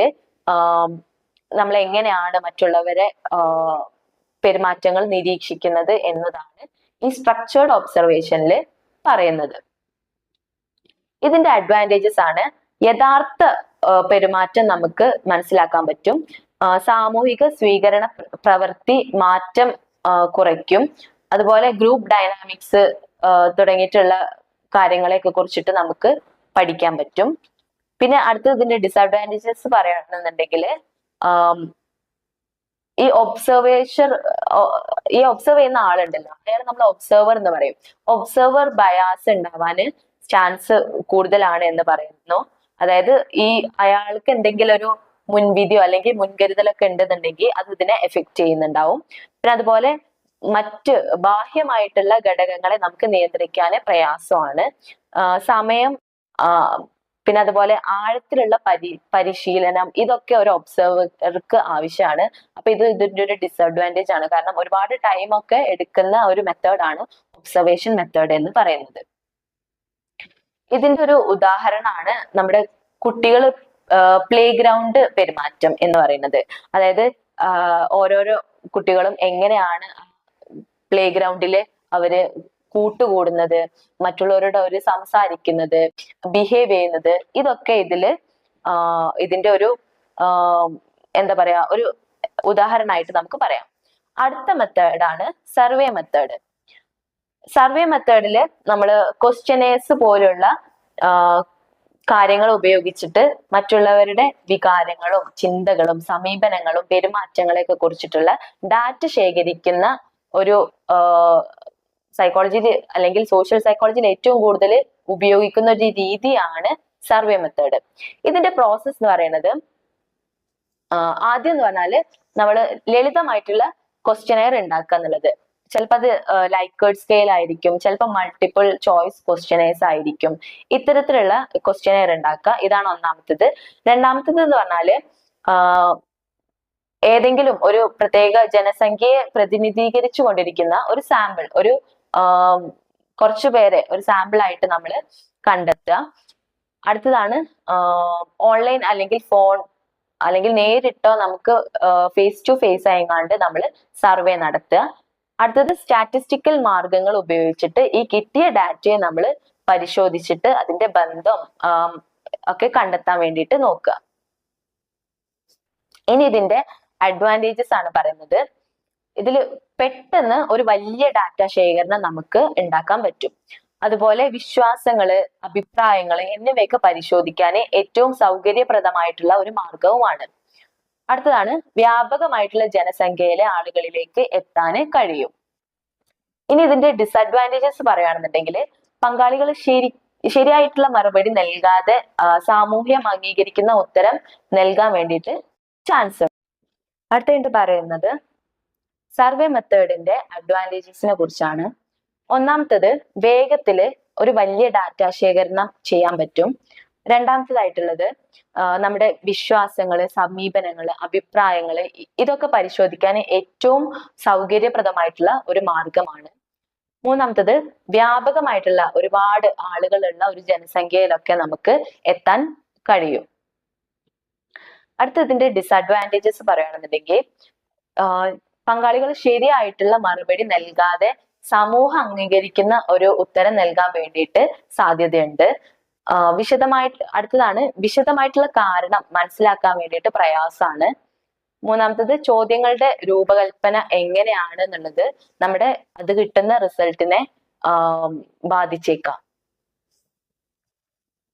നമ്മൾ എങ്ങനെയാണ് മറ്റുള്ളവരെ പെരുമാറ്റങ്ങൾ നിരീക്ഷിക്കുന്നത് എന്നതാണ് ഈ സ്ട്രക്ചേർഡ് ഒബ്സർവേഷനിൽ പറയുന്നത്. ഇതിന്റെ അഡ്വാന്റേജസ് ആണ്. യഥാർത്ഥ പെരുമാറ്റം നമുക്ക് മനസ്സിലാക്കാൻ പറ്റും. സാമൂഹിക സ്വീകരണ പ്ര- പ്രവൃത്തി മാറ്റം കുറയ്ക്കും. അതുപോലെ ഗ്രൂപ്പ് ഡൈനാമിക്സ് തുടങ്ങിയിട്ടുള്ള കാര്യങ്ങളെയൊക്കെ കുറിച്ചിട്ട് നമുക്ക് പഠിക്കാൻ പറ്റും. പിന്നെ അടുത്ത ഇതിന്റെ ഡിസഡ്വാന്റേജസ് പറയുകയാണെന്നുണ്ടെങ്കിൽ ഈ ഒബ്സർവേഷൻ ഈ ഒബ്സർവ് ചെയ്യുന്ന ആളുണ്ടല്ലോ. അയാൾ നമ്മൾ ഒബ്സർവർ എന്ന് പറയും. ഒബ്സർവർ ബയാസ് ഉണ്ടാവാന് ചാൻസ് കൂടുതലാണ് എന്ന് പറയുന്നു. അതായത് ഈ അയാൾക്ക് എന്തെങ്കിലും ഒരു മുൻവിധിയോ അല്ലെങ്കിൽ മുൻകരുതലൊക്കെ ഉണ്ടെന്നുണ്ടെങ്കിൽ അത് ഇതിനെ എഫക്ട് ചെയ്യുന്നുണ്ടാവും. പിന്നെ അതുപോലെ മറ്റ് ബാഹ്യമായിട്ടുള്ള ഘടകങ്ങളെ നമുക്ക് നിയന്ത്രിക്കാൻ പ്രയാസമാണ്. സമയം പിന്നെ അതുപോലെ ആഴത്തിലുള്ള പരി പരിശീലനം ഇതൊക്കെ ഒരു ഒബ്സർവർക്ക് ആവശ്യമാണ്. അപ്പൊ ഇത് ഇതിന്റെ ഒരു ഡിസഡ്വാന്റേജ് ആണ്. കാരണം ഒരുപാട് ടൈം ഒക്കെ എടുക്കുന്ന ഒരു മെത്തേഡാണ് ഒബ്സർവേഷൻ മെത്തേഡ് എന്ന് പറയുന്നത്. ഇതിന്റെ ഒരു ഉദാഹരണമാണ് നമ്മുടെ കുട്ടികൾ പ്ലേ ഗ്രൗണ്ട് പെരുമാറ്റം എന്ന് പറയുന്നത്. അതായത് ഓരോരോ കുട്ടികളും എങ്ങനെയാണ് പ്ലേ ഗ്രൗണ്ടിൽ അവർ കൂട്ടുകൂടുന്നത് മറ്റുള്ളവരോട് അവർ സംസാരിക്കുന്നത് ബിഹേവ് ചെയ്യുന്നത് ഇതൊക്കെ ഇതിൽ ഇതിന്റെ ഒരു എന്താ പറയാ ഒരു ഉദാഹരണമായിട്ട് നമുക്ക് പറയാം. അടുത്ത മെത്തേഡാണ് സർവേ മെത്തേഡ് സർവേ മെത്തേഡിൽ നമ്മൾ ക്വസ്റ്റ്യനേഴ്സ് പോലുള്ള കാര്യങ്ങൾ ഉപയോഗിച്ചിട്ട് മറ്റുള്ളവരുടെ വികാരങ്ങളും ചിന്തകളും സമീപനങ്ങളും പെരുമാറ്റങ്ങളെയൊക്കെ കുറിച്ചിട്ടുള്ള ഡാറ്റ ശേഖരിക്കുന്ന ഒരു സൈക്കോളജിയിൽ അല്ലെങ്കിൽ സോഷ്യൽ സൈക്കോളജിയിൽ ഏറ്റവും കൂടുതൽ ഉപയോഗിക്കുന്ന ഒരു രീതിയാണ് സർവേ മെത്തേഡ് ഇതിന്റെ പ്രോസസ്സ് എന്ന് പറയുന്നത് ആദ്യം എന്ന് പറഞ്ഞാൽ നമ്മൾ ലളിതമായിട്ടുള്ള ക്വസ്റ്റ്യനെയർ ഉണ്ടാക്കുക എന്നുള്ളത്. ചിലപ്പോൾ അത് ലൈക്കേർഡ് സ്കെയിൽ ആയിരിക്കും ചിലപ്പോൾ മൾട്ടിപ്പിൾ ചോയ്സ് ക്വസ്റ്റ്യനേഴ്സ് ആയിരിക്കും. ഇത്തരത്തിലുള്ള ക്വസ്റ്റ്യനെയർ ഉണ്ടാക്കുക. ഇതാണ് ഒന്നാമത്തേത്. രണ്ടാമത്തേത് എന്ന് പറഞ്ഞാൽ ഏതെങ്കിലും ഒരു പ്രത്യേക ജനസംഖ്യയെ പ്രതിനിധീകരിച്ചു കൊണ്ടിരിക്കുന്ന ഒരു സാമ്പിൾ ഒരു കുറച്ചു പേരെ ഒരു സാമ്പിൾ ആയിട്ട് നമ്മൾ കണ്ടെത്തുക. അടുത്തതാണ് ഓൺലൈൻ അല്ലെങ്കിൽ ഫോൺ അല്ലെങ്കിൽ നേരിട്ടോ നമുക്ക് ഫേസ് ടു ഫേസ് ആയങ്ങാണ്ട് നമ്മൾ സർവേ നടത്തുക. അടുത്തത് സ്റ്റാറ്റിസ്റ്റിക്കൽ മാർഗങ്ങൾ ഉപയോഗിച്ചിട്ട് ഈ കിട്ടിയ ഡാറ്റയെ നമ്മൾ പരിശോധിച്ചിട്ട് അതിന്റെ ബന്ധം ഒക്കെ കണ്ടെത്താൻ വേണ്ടിയിട്ട് നോക്കുക. ഇനി ഇതിന്റെ അഡ്വാന്റേജസ് ആണ് പറയുന്നത്. ഇതിൽ പെട്ടെന്ന് ഒരു വലിയ ഡാറ്റ ശേഖരണം നമുക്ക് ഉണ്ടാക്കാൻ പറ്റും. അതുപോലെ വിശ്വാസങ്ങൾ അഭിപ്രായങ്ങൾ എന്നിവയൊക്കെ പരിശോധിക്കാൻ ഏറ്റവും സൗകര്യപ്രദമായിട്ടുള്ള ഒരു മാർഗവുമാണ്. അടുത്തതാണ് വ്യാപകമായിട്ടുള്ള ജനസംഖ്യയിലെ ആളുകളിലേക്ക് എത്താൻ കഴിയും. ഇനി ഇതിന്റെ ഡിസഡ്വാന്റേജസ് പറയുകയാണെന്നുണ്ടെങ്കിൽ പങ്കാളികൾ ശരി ശരിയായിട്ടുള്ള മറുപടി നൽകാതെ സാമൂഹ്യം അംഗീകരിക്കുന്ന ഉത്തരം നൽകാൻ വേണ്ടിയിട്ട് ചാൻസ് അടുത്ത അടുത്തായിട്ട് പറയുന്നത് സർവേ മെത്തേഡിന്റെ അഡ്വാന്റേജസിനെ കുറിച്ചാണ്. ഒന്നാമത്തത് വേഗത്തിൽ ഒരു വലിയ ഡാറ്റ ശേഖരണം ചെയ്യാൻ പറ്റും. രണ്ടാമത്തതായിട്ടുള്ളത് നമ്മുടെ വിശ്വാസങ്ങൾ സമീപനങ്ങൾ അഭിപ്രായങ്ങൾ ഇതൊക്കെ പരിശോധിക്കാൻ ഏറ്റവും സൗകര്യപ്രദമായിട്ടുള്ള ഒരു മാർഗമാണ്. മൂന്നാമത്തത് വ്യാപകമായിട്ടുള്ള ഒരുപാട് ആളുകളുള്ള ഒരു ജനസംഖ്യയിലൊക്കെ നമുക്ക് എത്താൻ കഴിയും. അടുത്തതിന്റെ ഡിസഡ്വാന്റേജസ് പറയുകയാണെന്നുണ്ടെങ്കിൽ പങ്കാളികൾ ശരിയായിട്ടുള്ള മറുപടി നൽകാതെ സമൂഹം അംഗീകരിക്കുന്ന ഒരു ഉത്തരം നൽകാൻ വേണ്ടിയിട്ട് സാധ്യതയുണ്ട്. വിശദമായിട്ട് അടുത്തതാണ് വിശദമായിട്ടുള്ള കാരണം മനസ്സിലാക്കാൻ വേണ്ടിയിട്ട് പ്രയാസമാണ് മൂന്നാമത്തത് ചോദ്യങ്ങളുടെ രൂപകൽപ്പന എങ്ങനെയാണ് എന്നുള്ളത് നമ്മുടെ അത് കിട്ടുന്ന റിസൾട്ടിനെ ബാധിച്ചേക്കാം.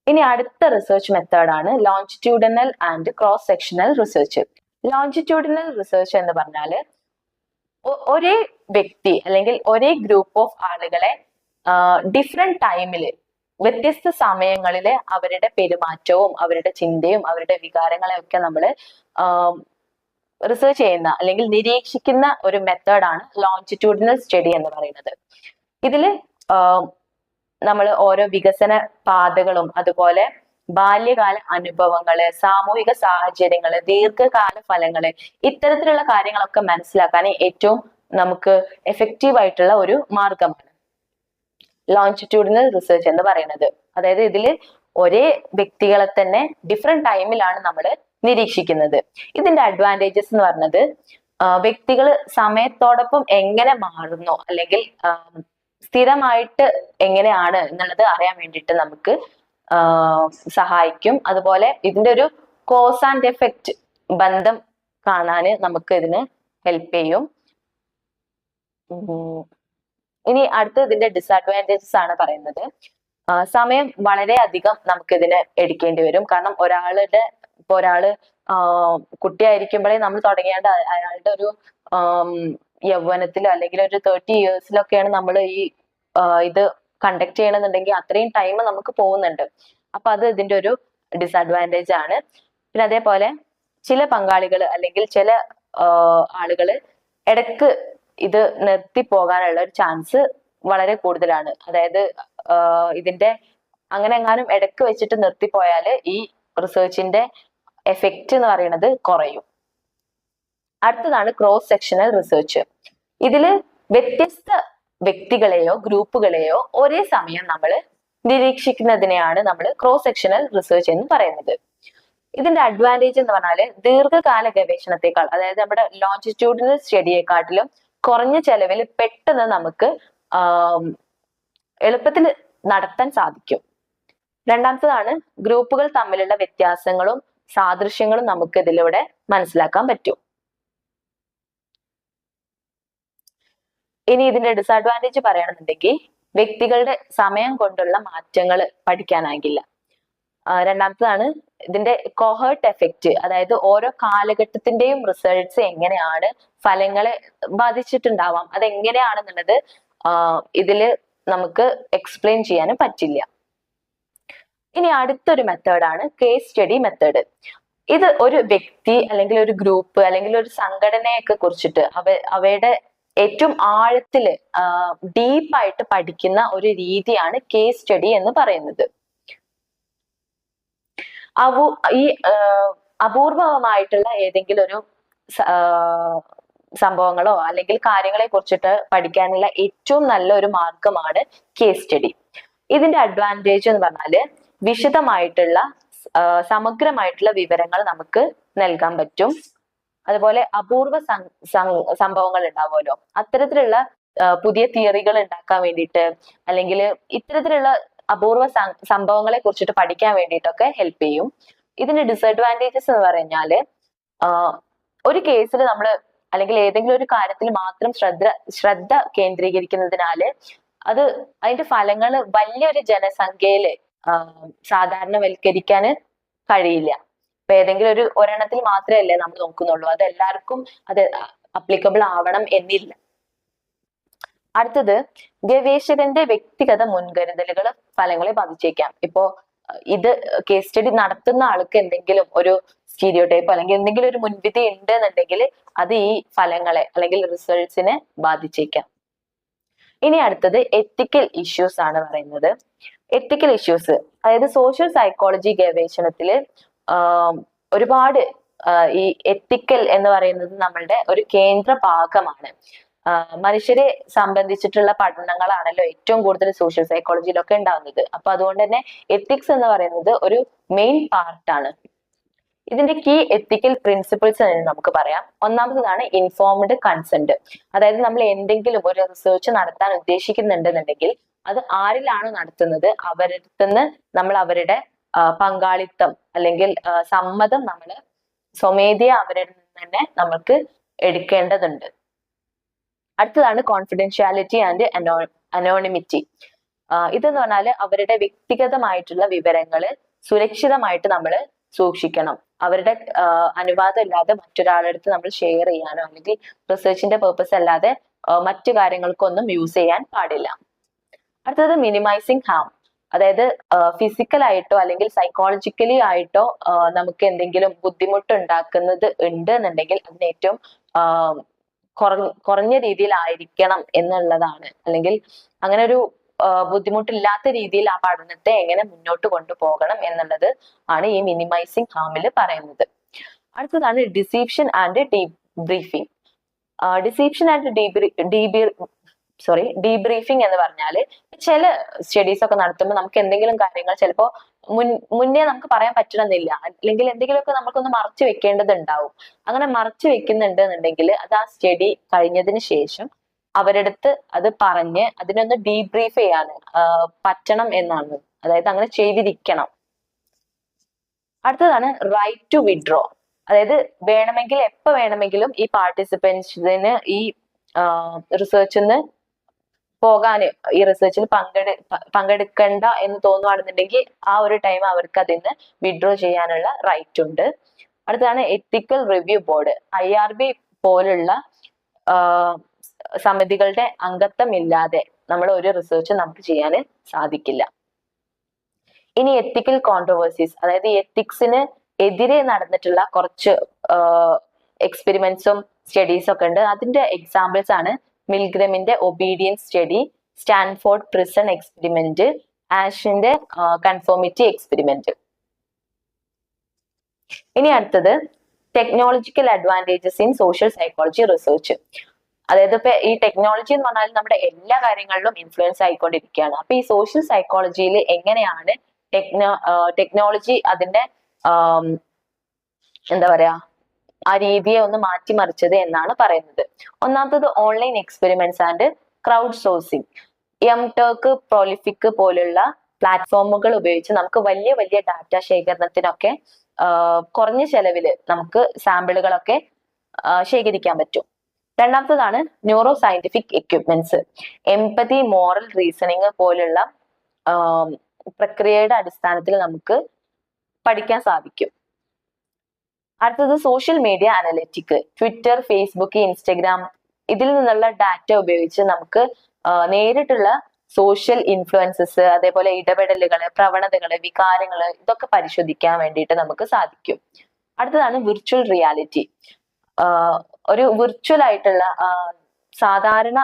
ഇനി അടുത്ത റിസർച്ച് മെത്തേഡാണ് longitudinal and cross sectional research longitudinal research എന്ന് പറഞ്ഞാൽ ഒരേ വ്യക്തി അല്ലെങ്കിൽ ഒരേ ഗ്രൂപ്പ് ഓഫ് ആളുകളെ ഡിഫറെന്റ് ടൈമിൽ വ്യത്യസ്ത സമയങ്ങളിലെ അവരുടെ പെരുമാറ്റവും അവരുടെ ചിന്തയും അവരുടെ വികാരങ്ങളെയും ഒക്കെ നമ്മൾ റിസർച്ച് ചെയ്യുന്ന അല്ലെങ്കിൽ നിരീക്ഷിക്കുന്ന ഒരു മെത്തേഡാണ് ലോഞ്ചിറ്റ്യൂഡിനൽ സ്റ്റഡി എന്ന് പറയുന്നത്. ഇതിൽ നമ്മൾ ഓരോ വികസന പാതകളും അതുപോലെ ബാല്യകാല അനുഭവങ്ങൾ സാമൂഹിക സാഹചര്യങ്ങൾ ദീർഘകാല ഫലങ്ങൾ ഇത്തരത്തിലുള്ള കാര്യങ്ങളൊക്കെ മനസ്സിലാക്കാൻ ഏറ്റവും നമുക്ക് എഫക്റ്റീവ് ആയിട്ടുള്ള ഒരു മാർഗമാണ്. ലോഞ്ചിറ്റ്യൂഡിനൽ റിസർച്ച് എന്ന് പറയുന്നത്. അതായത് ഇതിൽ ഒരേ വ്യക്തികളെ തന്നെ ഡിഫറെന്റ് ടൈമിലാണ് നമ്മൾ നിരീക്ഷിക്കുന്നത്. ഇതിന്റെ അഡ്വാന്റേജസ് എന്ന് പറഞ്ഞത് വ്യക്തികൾ സമയത്തോടൊപ്പം എങ്ങനെ മാറുന്നു അല്ലെങ്കിൽ സ്ഥിരമായിട്ട് എങ്ങനെയാണ് എന്നുള്ളത് അറിയാൻ വേണ്ടിയിട്ട് നമുക്ക് സഹായിക്കും. അതുപോലെ ഇതിന്റെ ഒരു കോസ് ആൻഡ് എഫക്റ്റ് ബന്ധം കാണാൻ നമുക്ക് ഇതിന് ഹെൽപ്പ് ചെയ്യും. ഇനി അടുത്ത ഇതിന്റെ ഡിസഡ്വാന്റേജസ് ആണ് പറയുന്നത്. സമയം വളരെയധികം നമുക്ക് ഇതിന് എടുക്കേണ്ടി വരും. കാരണം ഒരാളുടെ ഇപ്പൊ ഒരാൾ കുട്ടിയായിരിക്കുമ്പോഴേ നമ്മൾ തുടങ്ങേണ്ട അയാളുടെ ഒരു യൗവനത്തിലോ അല്ലെങ്കിൽ ഒരു തേർട്ടി ഇയേഴ്സിലൊക്കെയാണ് നമ്മൾ ഈ ഇത് കണ്ടക്ട് ചെയ്യണമെന്നുണ്ടെങ്കിൽ അത്രയും ടൈം നമുക്ക് പോകുന്നുണ്ട്. അപ്പൊ അത് ഇതിന്റെ ഒരു ഡിസഡ്വാന്റേജ് ആണ്. പിന്നെ അതേപോലെ ചില പങ്കാളികൾ അല്ലെങ്കിൽ ചില ആളുകൾ ഇടയ്ക്ക് ഇത് നിർത്തി പോകാനുള്ള ഒരു ചാൻസ് വളരെ കൂടുതലാണ്. അതായത് ഇതിന്റെ അങ്ങനെ എങ്ങാനും ഇടയ്ക്ക് വെച്ചിട്ട് നിർത്തിപ്പോയാൽ ഈ റിസർച്ചിന്റെ എഫക്റ്റ് എന്ന് പറയുന്നത് കുറയും. അടുത്തതാണ് ക്രോസ് സെക്ഷണൽ റിസർച്ച് ഇതിൽ വ്യത്യസ്ത വ്യക്തികളെയോ ഗ്രൂപ്പുകളെയോ ഒരേ സമയം നമ്മൾ നിരീക്ഷിക്കുന്നതിനെയാണ് നമ്മൾ ക്രോസ് സെക്ഷണൽ റിസർച്ച് എന്ന് പറയുന്നത്. ഇതിന്റെ അഡ്വാന്റേജ് എന്ന് പറഞ്ഞാൽ ദീർഘകാല ഗവേഷണത്തെക്കാൾ അതായത് നമ്മുടെ ലോഞ്ചിറ്റ്യൂഡിനൽ സ്റ്റഡിയെക്കാട്ടിലും കുറഞ്ഞ ചെലവിൽ പെട്ടെന്ന് നമുക്ക് എളുപ്പത്തിൽ നടത്താൻ സാധിക്കും. രണ്ടാമത്തതാണ് ഗ്രൂപ്പുകൾ തമ്മിലുള്ള വ്യത്യാസങ്ങളും സാദൃശ്യങ്ങളും നമുക്ക് ഇതിലൂടെ മനസ്സിലാക്കാൻ പറ്റും. ഇനി ഇതിന്റെ ഡിസഡ്വാന്റേജ് പറയുകയാണെന്നുണ്ടെങ്കിൽ വ്യക്തികളുടെ സമയം കൊണ്ടുള്ള മാറ്റങ്ങൾ പഠിക്കാനാകില്ല. രണ്ടാമത്തതാണ് ഇതിന്റെ കൊഹേർട്ട് എഫക്റ്റ് അതായത് ഓരോ കാലഘട്ടത്തിന്റെയും റിസൾട്ട്സ് എങ്ങനെയാണ് ഫലങ്ങളെ ബാധിച്ചിട്ടുണ്ടാവാം അതെങ്ങനെയാണെന്നുള്ളത് ഇതിൽ നമുക്ക് എക്സ്പ്ലെയിൻ ചെയ്യാനും പറ്റില്ല. ഇനി അടുത്തൊരു മെത്തേഡാണ് കേസ് സ്റ്റഡി മെത്തേഡ് ഇത് ഒരു വ്യക്തി അല്ലെങ്കിൽ ഒരു ഗ്രൂപ്പ് അല്ലെങ്കിൽ ഒരു സംഘടനയൊക്കെ കുറിച്ചിട്ട് അവ അവയുടെ ഏറ്റവും ആഴത്തിൽ ഡീപ്പായിട്ട് പഠിക്കുന്ന ഒരു രീതിയാണ് കേസ് സ്റ്റഡി എന്ന് പറയുന്നത്. അവു ഈ അപൂർവമായിട്ടുള്ള ഏതെങ്കിലും ഒരു സംഭവങ്ങളോ അല്ലെങ്കിൽ കാര്യങ്ങളെ കുറിച്ചിട്ട് പഠിക്കാനുള്ള ഏറ്റവും നല്ല ഒരു മാർഗമാണ് കേസ് സ്റ്റഡി ഇതിന്റെ അഡ്വാന്റേജ് എന്ന് പറഞ്ഞാൽ വിശദമായിട്ടുള്ള സമഗ്രമായിട്ടുള്ള വിവരങ്ങൾ നമുക്ക് നൽകാൻ പറ്റും. അതുപോലെ അപൂർവ സംഭവങ്ങൾ ഉണ്ടാവുമല്ലോ. അത്തരത്തിലുള്ള പുതിയ തിയറികൾ ഉണ്ടാക്കാൻ വേണ്ടിയിട്ട് അല്ലെങ്കിൽ ഇത്തരത്തിലുള്ള അപൂർവ സംഭവങ്ങളെ കുറിച്ചിട്ട് പഠിക്കാൻ വേണ്ടിയിട്ടൊക്കെ ഹെൽപ്പ് ചെയ്യും. ഇതിന്റെ ഡിസഡ്വാന്റേജസ് എന്ന് പറഞ്ഞാൽ ഒരു കേസിൽ നമ്മൾ അല്ലെങ്കിൽ ഏതെങ്കിലും ഒരു കാര്യത്തിൽ മാത്രം ശ്രദ്ധ ശ്രദ്ധ കേന്ദ്രീകരിക്കുന്നതിനാല് അത് അതിന്റെ ഫലങ്ങൾ വലിയൊരു ജനസംഖ്യയിൽ സാധാരണവൽക്കരിക്കാൻ കഴിയില്ല. ഇപ്പൊ ഏതെങ്കിലും ഒരു ഒരെണ്ണത്തിൽ മാത്രമല്ലേ നമ്മൾ നോക്കുന്നുള്ളൂ. അത് എല്ലാവർക്കും അത് അപ്ലിക്കബിൾ ആവണം എന്നില്ല. അടുത്തത് ഗവേഷകന്റെ വ്യക്തിഗത മുൻകരുതലുകൾ ഫലങ്ങളെ ബാധിച്ചേക്കാം. ഇപ്പോ ഇത് കേസ് സ്റ്റഡി നടത്തുന്ന ആൾക്ക് എന്തെങ്കിലും ഒരു സ്റ്റീരിയോ ടൈപ്പ് അല്ലെങ്കിൽ എന്തെങ്കിലും ഒരു മുൻവിധി ഉണ്ട് എന്നുണ്ടെങ്കിൽ അത് ഈ ഫലങ്ങളെ അല്ലെങ്കിൽ റിസൾട്ട്സിനെ ബാധിച്ചേക്കാം. ഇനി അടുത്തത് എത്തിക്കൽ ഇഷ്യൂസ് ആണ് പറയുന്നത്. എത്തിക്കൽ ഇഷ്യൂസ് അതായത് സോഷ്യൽ സൈക്കോളജി ഗവേഷണത്തിൽ ഒരുപാട് ഈ എത്തിക്കൽ എന്ന് പറയുന്നത് നമ്മളുടെ ഒരു കേന്ദ്ര ഭാഗമാണ് മനുഷ്യരെ സംബന്ധിച്ചിട്ടുള്ള പഠനങ്ങളാണല്ലോ ഏറ്റവും കൂടുതൽ സോഷ്യൽ സൈക്കോളജിയിലൊക്കെ ഉണ്ടാവുന്നത്. അപ്പൊ അതുകൊണ്ട് തന്നെ എത്തിക്സ് എന്ന് പറയുന്നത് ഒരു മെയിൻ പാർട്ടാണ് ഇതിന്റെ കീ എത്തിക്കൽ പ്രിൻസിപ്പിൾസ് എന്ന് നമുക്ക് പറയാം. ഒന്നാമതാണ് ഇൻഫോംഡ് കൺസെന്റ് അതായത് നമ്മൾ എന്തെങ്കിലും ഒരു റിസർച്ച് നടത്താൻ ഉദ്ദേശിക്കുന്നുണ്ടെന്നുണ്ടെങ്കിൽ അത് ആരിലാണോ നടത്തുന്നത്? അവരുടെ നമ്മൾ അവരുടെ പങ്കാളിത്തം അല്ലെങ്കിൽ സമ്മതം നമ്മൾ സ്വമേധയാ അവരിൽ നിന്ന് തന്നെ നമുക്ക് എടുക്കേണ്ടതുണ്ട്. അടുത്തതാണ് കോൺഫിഡൻഷ്യാലിറ്റി ആൻഡ് അനോ അനോണിമിറ്റി ഇതെന്ന് പറഞ്ഞാൽ അവരുടെ വ്യക്തിഗതമായിട്ടുള്ള വിവരങ്ങൾ സുരക്ഷിതമായിട്ട് നമ്മൾ സൂക്ഷിക്കണം. അവരുടെ അനുവാദം ഇല്ലാതെ മറ്റൊരാളുടെ അടുത്ത് നമ്മൾ ഷെയർ ചെയ്യാനോ അല്ലെങ്കിൽ റിസർച്ചിന്റെ പേർപ്പസ് അല്ലാതെ മറ്റു കാര്യങ്ങൾക്കൊന്നും യൂസ് ചെയ്യാൻ പാടില്ല. അടുത്തത് മിനിമൈസിങ് ഹാം അതായത് ഫിസിക്കൽ ആയിട്ടോ അല്ലെങ്കിൽ സൈക്കോളജിക്കലി ആയിട്ടോ നമുക്ക് എന്തെങ്കിലും ബുദ്ധിമുട്ട് ഉണ്ടാക്കുന്നത് ഉണ്ട് എന്നുണ്ടെങ്കിൽ അതിന് ഏറ്റവും കുറഞ്ഞ രീതിയിലായിരിക്കണം എന്നുള്ളതാണ്. അല്ലെങ്കിൽ അങ്ങനെ ഒരു ബുദ്ധിമുട്ടില്ലാത്ത രീതിയിൽ ആ പഠനത്തെ എങ്ങനെ മുന്നോട്ട് കൊണ്ടുപോകണം എന്നുള്ളത് ആണ് ഈ മിനിമൈസിങ് ഹാമിൽ പറയുന്നത്. അടുത്തതാണ് deception and debriefing deception and debri sorry debriefing എന്ന് പറഞ്ഞാൽ ചില സ്റ്റഡീസ് ഒക്കെ നടത്തുമ്പോൾ നമുക്ക് എന്തെങ്കിലും കാര്യങ്ങൾ ചിലപ്പോ മുൻ മുന്നേ നമുക്ക് പറയാൻ പറ്റണമെന്നില്ല. അല്ലെങ്കിൽ എന്തെങ്കിലുമൊക്കെ നമുക്കൊന്ന് മറച്ചു വെക്കേണ്ടതുണ്ടാവും. അങ്ങനെ മറച്ചു വെക്കുന്നുണ്ട് എന്നുണ്ടെങ്കിൽ അത് ആ സ്റ്റഡി കഴിഞ്ഞതിന് ശേഷം അവരുടെ അടുത്ത് അത് പറഞ്ഞ് അതിനൊന്ന് ഡീബ്രീഫ് ചെയ്യാൻ പറ്റണം എന്നാണ്. അതായത് അങ്ങനെ ചെയ്തിരിക്കണം. അടുത്തതാണ് റൈറ്റ് ടു വിഡ്രോ അതായത് വേണമെങ്കിൽ എപ്പോ വേണമെങ്കിലും ഈ പാർട്ടിസിപ്പൻസിന് ഈ റിസർച്ചിൽ നിന്ന് പോകാന് ഈ റിസർച്ചിൽ പങ്കെടു പങ്കെടുക്കണ്ട എന്ന് തോന്നുവാണെന്നുണ്ടെങ്കിൽ ആ ഒരു ടൈം അവർക്ക് അതിൽ നിന്ന് വിഡ്രോ ചെയ്യാനുള്ള റൈറ്റ് ഉണ്ട്. അടുത്തതാണ് ethical review board I R B പോലുള്ള സമിതികളുടെ അംഗത്വം ഇല്ലാതെ നമ്മൾ ഒരു റിസർച്ച് നമുക്ക് ചെയ്യാൻ സാധിക്കില്ല. ഇനി എത്തിക്കൽ കോൺട്രവേഴ്സീസ് അതായത് എത്തിക്സിന് എതിരെ നടന്നിട്ടുള്ള കുറച്ച് എക്സ്പെരിമെന്റ്സും സ്റ്റഡീസും ഒക്കെ ഉണ്ട്. അതിന്റെ എക്സാമ്പിൾസ് ആണ് മിൽഗ്രമിന്റെ obedience study Stanford prison experiment ആഷിന്റെ conformity experiment ഇനി അടുത്തത് technological advantages in social psychology research അതായത് ഇപ്പൊ ഈ ടെക്നോളജി എന്ന് പറഞ്ഞാൽ നമ്മുടെ എല്ലാ കാര്യങ്ങളിലും ഇൻഫ്ലുവൻസ് ആയിക്കൊണ്ടിരിക്കുകയാണ്. അപ്പൊ ഈ സോഷ്യൽ സൈക്കോളജിയിൽ എങ്ങനെയാണ് ടെക്നോ ടെക്നോളജി അതിന്റെ എന്താ പറയാ ആ രീതിയെ ഒന്ന് മാറ്റിമറിച്ചത് എന്നാണ് പറയുന്നത്. ഒന്നാമത്തത് online experiments and crowdsourcing M Turk Prolific പോലുള്ള പ്ലാറ്റ്ഫോമുകൾ ഉപയോഗിച്ച് നമുക്ക് വലിയ വലിയ ഡാറ്റ ശേഖരണത്തിനൊക്കെ കുറഞ്ഞ ചെലവിൽ നമുക്ക് സാമ്പിളുകളൊക്കെ ശേഖരിക്കാൻ പറ്റും. രണ്ടാമത്തതാണ് neuroscientific equipments empathy moral reasoning പോലുള്ള പ്രക്രിയയുടെ അടിസ്ഥാനത്തിൽ നമുക്ക് പഠിക്കാൻ സാധിക്കും. അടുത്തത് social media analytic Twitter Facebook Instagram ഇതിൽ നിന്നുള്ള ഡാറ്റ ഉപയോഗിച്ച് നമുക്ക് നേരിട്ടുള്ള സോഷ്യൽ ഇൻഫ്ലുവൻസസ് അതേപോലെ ഇടപെടലുകൾ പ്രവണതകൾ വികാരങ്ങൾ ഇതൊക്കെ പരിശോധിക്കാൻ വേണ്ടിയിട്ട് നമുക്ക് സാധിക്കും. അടുത്തതാണ് വിർച്വൽ റിയാലിറ്റി ഒരു വിർച്വൽ ആയിട്ടുള്ള സാധാരണ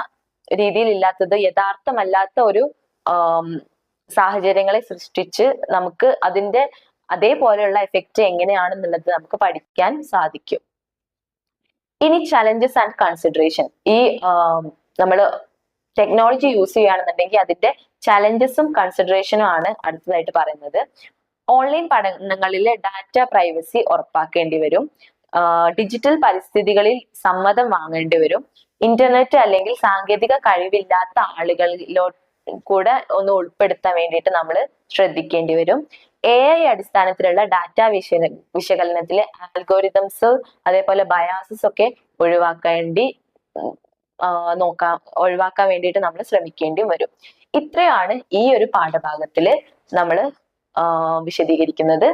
രീതിയിൽ ഇല്ലാത്തത് യഥാർത്ഥമല്ലാത്ത ഒരു സാഹചര്യങ്ങളെ സൃഷ്ടിച്ച് നമുക്ക് അതിന്റെ അതേപോലെയുള്ള എഫക്റ്റ് എങ്ങനെയാണെന്നുള്ളത് നമുക്ക് പഠിക്കാൻ സാധിക്കും. ഇനി ചലഞ്ചസ് ആൻഡ് കൺസിഡറേഷൻ ഈ നമ്മൾ ടെക്നോളജി യൂസ് ചെയ്യുകയാണെന്നുണ്ടെങ്കിൽ അതിന്റെ ചലഞ്ചസും കൺസിഡറേഷനും ആണ് അടുത്തതായിട്ട് പറയുന്നത്. ഓൺലൈൻ പഠനങ്ങളിൽ ഡാറ്റ പ്രൈവസി ഉറപ്പാക്കേണ്ടി വരും. ഡിജിറ്റൽ പരിസ്ഥിതികളിൽ സമ്മതം വാങ്ങേണ്ടി വരും. ഇന്റർനെറ്റ് അല്ലെങ്കിൽ സാങ്കേതിക കഴിവില്ലാത്ത ആളുകളിലോ കൂടെ ഒന്ന് ഉൾപ്പെടുത്താൻ വേണ്ടിയിട്ട് നമ്മൾ ശ്രദ്ധിക്കേണ്ടി വരും. എ ഐ അടിസ്ഥാനത്തിലുള്ള ഡാറ്റ വിശ വിശകലനത്തിലെ ആൽഗോരിതംസ് അതേപോലെ ബയാസസ് ഒക്കെ ഒഴിവാക്കേണ്ടി നോക്കാം ഒഴിവാക്കാൻ വേണ്ടിയിട്ട് നമ്മൾ ശ്രമിക്കേണ്ടി വരും. ഇത്രയാണ് ഈ ഒരു പാഠഭാഗത്തിൽ നമ്മൾ വിശദീകരിക്കുന്നത്.